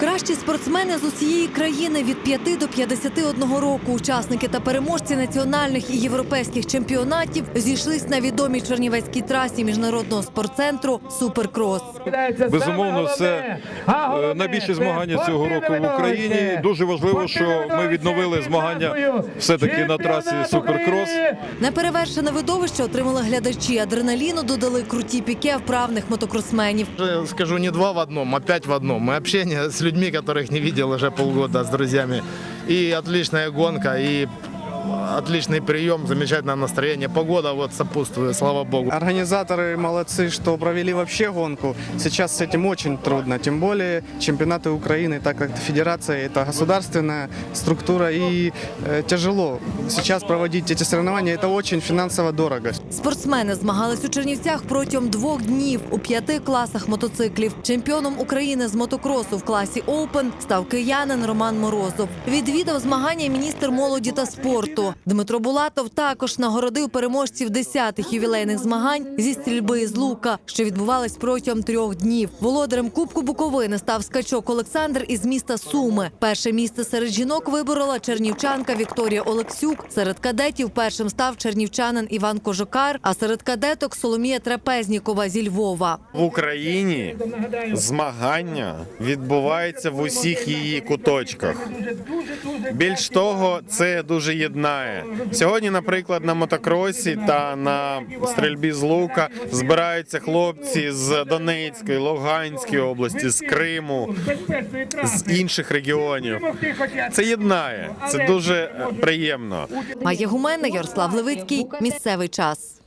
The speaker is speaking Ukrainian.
Кращі спортсмени з усієї країни від 5 до 51 року. Учасники та переможці національних і європейських чемпіонатів зійшлись на відомій чернівецькій трасі міжнародного спортцентру Суперкрос. Безумовно, це е, найбільші змагання цього року в Україні. Дуже важливо, що ми відновили змагання все-таки на трасі Суперкрос. Неперевершене видовище отримали глядачі. Адреналіну додали круті піке вправних мотокросменів. Скажу не два в одном, а пять в одном. И общение с людьми, которых не видел уже полгода, с друзьями. И отличная гонка, и отличный прием, замечательное настроение. Погода вот сопутствует, слава богу. Организаторы молодцы, что провели вообще гонку. Сейчас с этим очень трудно. Тем более чемпионаты Украины, так как федерация это государственная структура и э, тяжело сейчас проводить эти соревнования. Это очень финансово дорого. Спортсмени змагались у Чернівцях протягом двох днів у п'яти класах мотоциклів. Чемпіоном України з мотокросу в класі Оупен став киянин Роман Морозов. Відвідав змагання міністр молоді та спорту. Дмитро Булатов також нагородив переможців десятих ювілейних змагань зі стрільби з лука, що відбувались протягом трьох днів. Володарем Кубку Буковини став скачок Олександр із міста Суми. Перше місце серед жінок виборола чернівчанка Вікторія Олексюк. Серед кадетів першим став чернівчанин Іван Кожокар, а серед кадеток Соломія Трапезнікова зі Львова. в Україні змагання відбуваються в усіх її куточках. Більш того, це дуже єднає. Сьогодні, наприклад, на мотокросі та на стрільбі з лука збираються хлопці з Донецької, Луганської області, з Криму, з інших регіонів. Це єднає. Це дуже е, приємно. Має Гуменна, Ярослав Левицький. Місцевий час.